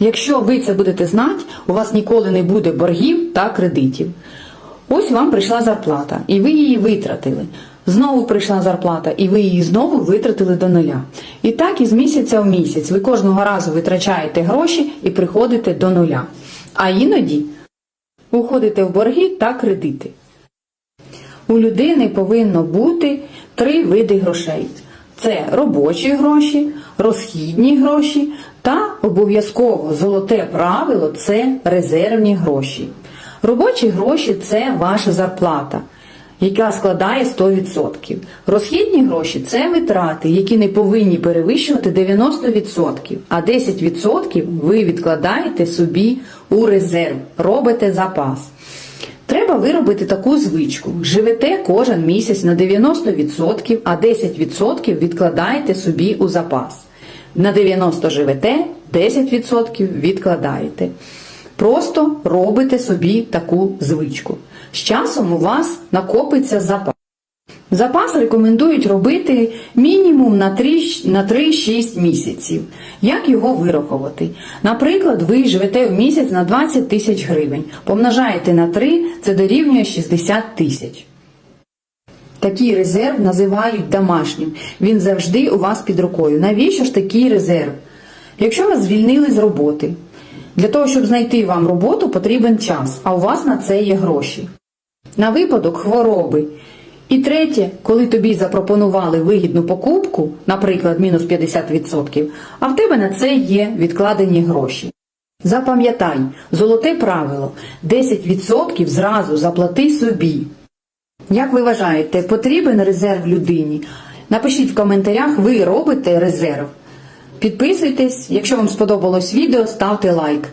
Якщо ви це будете знати, у вас ніколи не буде боргів та кредитів. Ось вам прийшла зарплата, і ви її витратили. Знову прийшла зарплата, і ви її знову витратили до нуля. І так із місяця в місяць ви кожного разу витрачаєте гроші і приходите до нуля. А іноді уходите в борги та кредити. У людини повинно бути три види грошей: це робочі гроші, розхідні гроші та обов'язково золоте правило це резервні гроші. Робочі гроші це ваша зарплата, яка складає 100%. Розхідні гроші це витрати, які не повинні перевищувати 90%, а 10% ви відкладаєте собі у резерв, робите запас. Треба виробити таку звичку. Живете кожен місяць на 90%, а 10% відкладаєте собі у запас. На 90 живете, 10% відкладаєте. Просто робите собі таку звичку. З часом у вас накопиться запас. Запас рекомендують робити мінімум на 3 на 3-6 місяців. Як його вирахувати? Наприклад, ви живете в місяць на 20 тисяч гривень. Помножаєте на 3, це дорівнює 60 тисяч. Такий резерв називають домашнім. Він завжди у вас під рукою. Навіщо ж такий резерв? Якщо вас звільнили з роботи, для того, щоб знайти вам роботу, потрібен час, а у вас на це є гроші. На випадок хвороби. І третє, коли тобі запропонували вигідну покупку, наприклад, мінус 50%, а в тебе на це є відкладені гроші. Запам'ятай, золоте правило 10% зразу заплати собі. Як ви вважаєте, потрібен резерв людині? Напишіть в коментарях, ви робите резерв. Підписуйтесь, якщо вам сподобалось відео, ставте лайк.